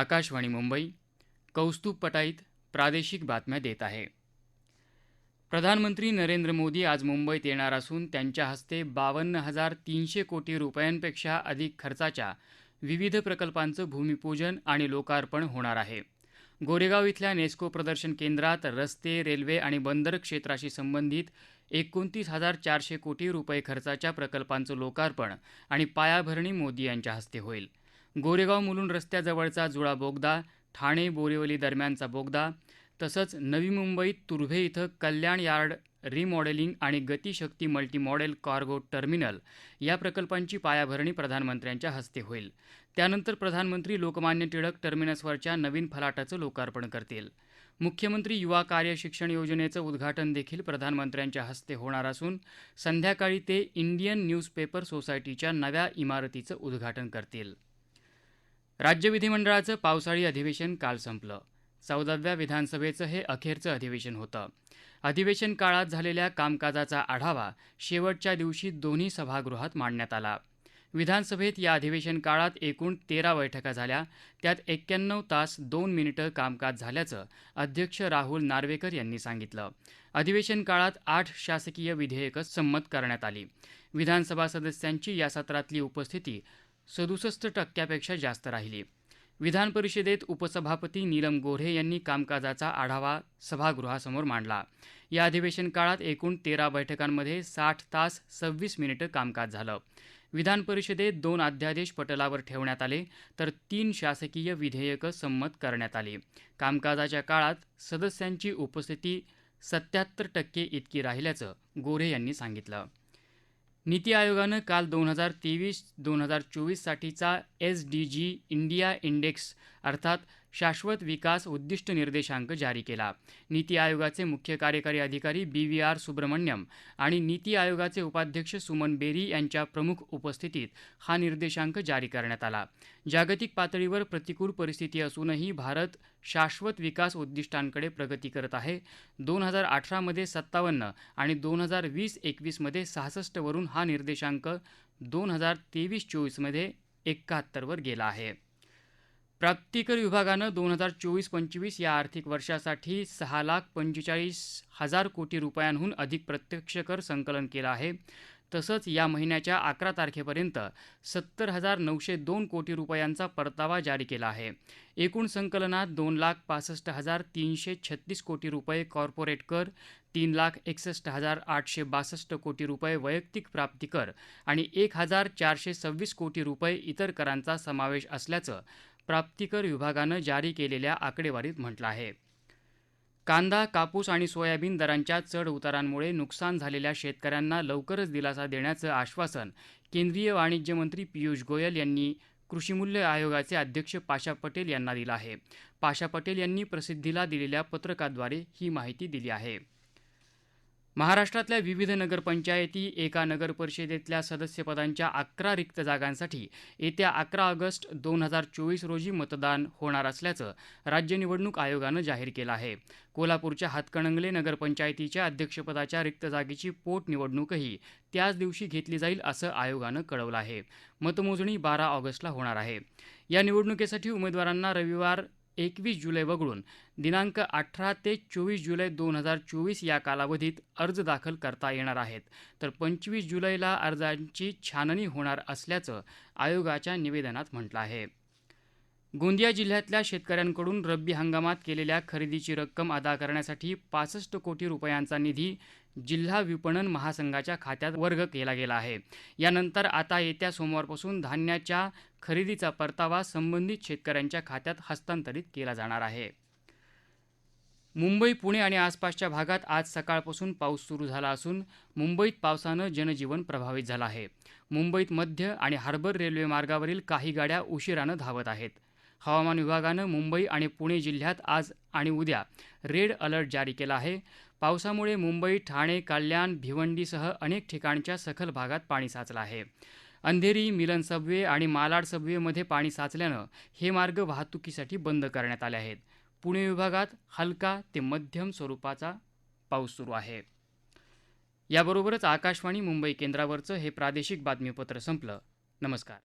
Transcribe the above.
आकाशवाणी मुंबई कौस्तुभ पटाईत प्रादेशिक बातम्या देत आहे. प्रधानमंत्री नरेंद्र मोदी आज मुंबईत येणार असून त्यांच्या हस्ते बावन्न हजार तीनशे कोटी रुपयांपेक्षा अधिक खर्चाच्या विविध प्रकल्पांचं भूमिपूजन आणि लोकार्पण होणार आहे. गोरेगाव इथल्या नेस्को प्रदर्शन केंद्रात रस्ते रेल्वे आणि बंदर क्षेत्राशी संबंधित एकोणतीस हजार चारशे कोटी रुपये खर्चाच्या प्रकल्पांचं लोकार्पण आणि पायाभरणी मोदी यांच्या हस्ते होईल. गोरेगाव मुलुंड रस्त्याजवळचा जुळा बोगदा ठाणे बोरिवली दरम्यानचा बोगदा तसंच नवी मुंबईत तुर्भे इथं कल्याण यार्ड रिमॉडेलिंग आणि गतिशक्ती मल्टीमॉडेल कार्गो टर्मिनल या प्रकल्पांची पायाभरणी प्रधानमंत्र्यांच्या हस्ते होईल. त्यानंतर प्रधानमंत्री लोकमान्य टिळक टर्मिनसवरच्या नवीन फलाटाचं लोकार्पण करतील. मुख्यमंत्री युवा कार्य शिक्षण योजनेचं उद्घाटन देखील प्रधानमंत्र्यांच्या हस्ते होणार असून संध्याकाळी ते इंडियन न्यूजपेपर सोसायटीच्या नव्या इमारतीचं उद्घाटन करतील. राज्य विधिमंडळाचं पावसाळी अधिवेशन काल संपलं. चौदाव्या विधानसभेचं हे अखेरचं अधिवेशन होतं. अधिवेशन काळात झालेल्या कामकाजाचा आढावा शेवटच्या दिवशी दोन्ही सभागृहात मांडण्यात आला. विधानसभेत या अधिवेशन काळात एकूण तेरा बैठका झाल्या. त्यात एक्क्याण्णव तास दोन मिनिटं कामकाज झाल्याचं अध्यक्ष राहुल नार्वेकर यांनी सांगितलं. अधिवेशन काळात आठ शासकीय विधेयकं संमत करण्यात आली. विधानसभा सदस्यांची या सत्रातली उपस्थिती सदुसष्ट टक्क्यापेक्षा जास्त राहिली. विधान परिषदेत उपसभापती नीलम गोऱ्हे यांनी कामकाजाचा आढावा सभागृहासमोर मांडला. या अधिवेशन काळात एकूण तेरा बैठकांमध्ये साठ तास सव्वीस मिनिटं कामकाज झालं. विधान परिषदेत दोन अध्यादेश पटलावर ठेवण्यात आले तर तीन शासकीय विधेयकं संमत करण्यात आली. कामकाजाच्या काळात सदस्यांची उपस्थिती सत्याहत्तर टक्के इतकी राहिल्याचं गोऱ्हे यांनी सांगितलं. नीती आयोगानं काल दोन हजार तेवीस दोन हजार चोवीससाठीचा S D G India index अर्थात शाश्वत विकास उद्दिष्ट निर्देशांक जारी केला. नीती आयोगाचे मुख्य कार्यकारी अधिकारी बी व्ही आर सुब्रमण्यम आणि नीती आयोगाचे उपाध्यक्ष सुमन बेरी यांच्या प्रमुख उपस्थितीत हा निर्देशांक जारी करण्यात आला. जागतिक पातळीवर प्रतिकूल परिस्थिती असूनही भारत शाश्वत विकास उद्दिष्टांकडे प्रगती करत आहे. दोन हजार अठरामध्ये सत्तावन्न आणि दोन हजार वीस एकवीसमध्ये सहासष्टवरून हा निर्देशांक दोन हजार तेवीस चोवीसमध्ये एकाहत्तरवर गेला आहे. प्राप्तिकर विभागानं दोन हजार चोवीस पंचवीस या आर्थिक वर्षासाठी सहा लाख पंचेचाळीस हजार कोटी रुपयांहून अधिक प्रत्यक्ष कर संकलन केलं आहे. तसंच या महिन्याच्या अकरा तारखेपर्यंत सत्तर हजार नऊशे दोन कोटी रुपयांचा परतावा जारी केला आहे. एकूण संकलनात दोन लाख पासष्ट हजार तीनशे छत्तीस कोटी रुपये कॉर्पोरेट कर तीन लाख एकसष्ट हजार आठशे बासष्ट कोटी रुपये वैयक्तिक प्राप्तिकर आणि एक हजार चारशे सव्वीस कोटी रुपये इतर करांचा समावेश असल्याचं प्राप्तिकर विभागानं जारी केलेल्या आकडेवारीत म्हटलं आहे. कांदा कापूस आणि सोयाबीन दरांच्या चढ उतारांमुळे नुकसान झालेल्या शेतकऱ्यांना लवकरच दिलासा देण्याचं आश्वासन केंद्रीय वाणिज्य मंत्री पियुष गोयल यांनी कृषीमूल्य आयोगाचे अध्यक्ष पाशा पटेल यांना दिलं आहे. पाशा पटेल यांनी प्रसिद्धीला दिलेल्या पत्रकाद्वारे ही माहिती दिली आहे. महाराष्ट्रातल्या विविध नगरपंचायती एका नगरपरिषदेतल्या सदस्यपदांच्या अकरा रिक्त जागांसाठी येत्या अकरा ऑगस्ट दोन हजार चोवीस रोजी मतदान होणार असल्याचं राज्य निवडणूक आयोगानं जाहीर केलं आहे. कोल्हापूरच्या हातकणंगले नगरपंचायतीच्या अध्यक्षपदाच्या रिक्त जागेची पोटनिवडणूकही त्याच दिवशी घेतली जाईल असं आयोगानं कळवलं आहे. मतमोजणी बारा ऑगस्टला होणार आहे. या निवडणुकीसाठी उमेदवारांना रविवार एकवीस जुलै वगळून दिनांक अठरा ते चोवीस जुलै दोन हजार चोवीस या कालावधीत अर्ज दाखल करता येणार आहेत. तर पंचवीस जुलैला अर्जांची छाननी होणार असल्याचं आयोगाच्या निवेदनात म्हटलं आहे. गोंदिया जिल्ह्यातल्या शेतकऱ्यांकडून रब्बी हंगामात केलेल्या खरेदीची रक्कम अदा करण्यासाठी पासष्ट कोटी रुपयांचा निधी जिल्हा विपणन महासंघाच्या खात्यात वर्ग केला गेला आहे. यानंतर आता येत्या सोमवारपासून धान्याच्या खरेदीचा परतावा संबंधित शेतकऱ्यांच्या खात्यात हस्तांतरित केला जाणार आहे. मुंबई पुणे आणि आसपासच्या भागात आज सकाळपासून पाऊस सुरू झाला असून मुंबईत पावसानं जनजीवन प्रभावित झालं आहे. मुंबईत मध्य आणि हार्बर रेल्वे मार्गावरील काही गाड्या उशिरानं धावत आहेत. हवामान विभागानं मुंबई आणि पुणे जिल्ह्यात आज आणि उद्या रेड अलर्ट जारी केला आहे. पावसामुळे मुंबई ठाणे कल्याण भिवंडीसह अनेक ठिकाणच्या सखल भागात पाणी साचलं आहे. अंधेरी मिलन सबवे आणि मालाड सबवेमध्ये पाणी साचल्यानं हे मार्ग वाहतुकीसाठी बंद करण्यात आले आहेत. पुणे विभागात हलका ते मध्यम स्वरूपाचा पाऊस सुरू आहे. याबरोबरच आकाशवाणी मुंबई केंद्रावरचं हे प्रादेशिक बातमीपत्र संपलं. नमस्कार.